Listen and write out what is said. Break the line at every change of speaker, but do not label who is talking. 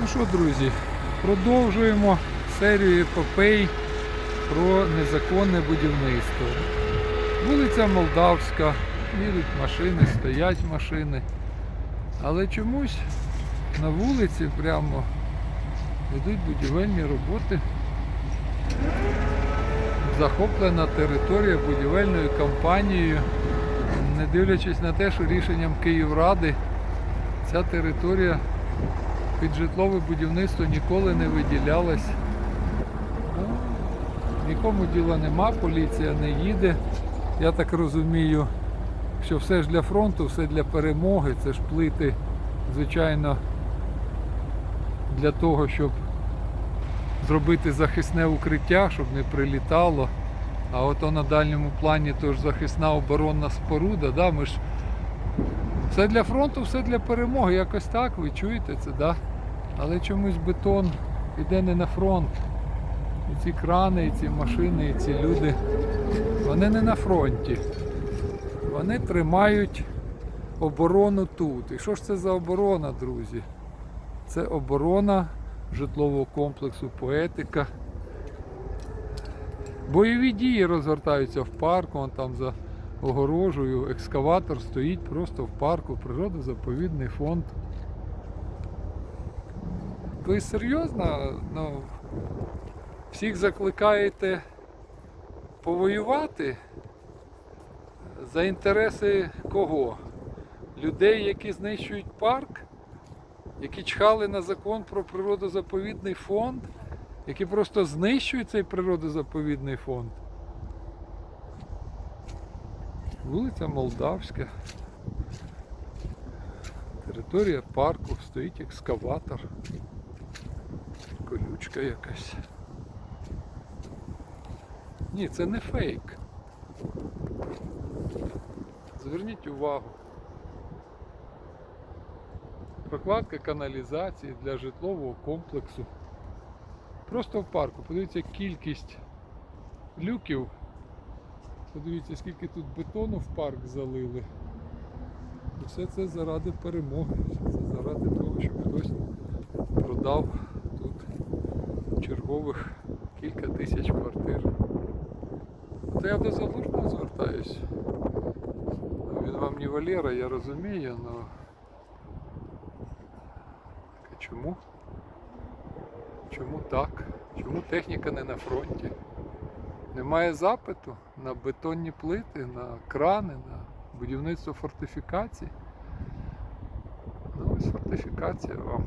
Ну що, друзі, продовжуємо серію епопей про незаконне будівництво. Вулиця Молдавська, їдуть машини, стоять машини. Але чомусь на вулиці прямо йдуть будівельні роботи. Захоплена територія будівельною компанією, не дивлячись на те, що рішенням Київради ця територія під житлове будівництво ніколи не виділялась. Ну, Нікому діла нема, поліція не їде. Я так розумію, що все ж для фронту, все для перемоги. Це ж плити, звичайно, для того, щоб зробити захисне укриття, щоб не прилітало. А ото на дальньому плані то ж захисна оборонна споруда. Да? Ми ж все для фронту, все для перемоги. Якось так, ви чуєте це, да? Але чомусь бетон іде не на фронт. І ці крани, і ці машини, і ці люди, вони не на фронті. Вони тримають оборону тут. І що ж це за оборона, друзі? Це оборона житлового комплексу Поетика. Бойові дії розгортаються в парку, вон там за огорожею екскаватор стоїть просто в парку, природозаповідний фонд. Ви серйозно ну, всіх закликаєте повоювати за інтереси кого? Людей, які знищують парк, які чхали на закон про природозаповідний фонд, які просто знищують цей природозаповідний фонд. Вулиця Молдавська. Територія парку, стоїть екскаватор. Колючка якась. Ні, це не фейк. Зверніть увагу. Прокладка каналізації для житлового комплексу. Просто в парку. Подивіться кількість люків. Подивіться, скільки тут бетону в парк залили. І все це заради перемоги. Все це заради того, щоб хтось продав чергових кілька тисяч квартир. То я до Залужного звертаюсь. Він вам не Валера, я розумію, але чому? Чому так? Чому техніка не на фронті? Немає запиту на бетонні плити, на крани, на будівництво фортифікацій. Ну ось фортифікація вам.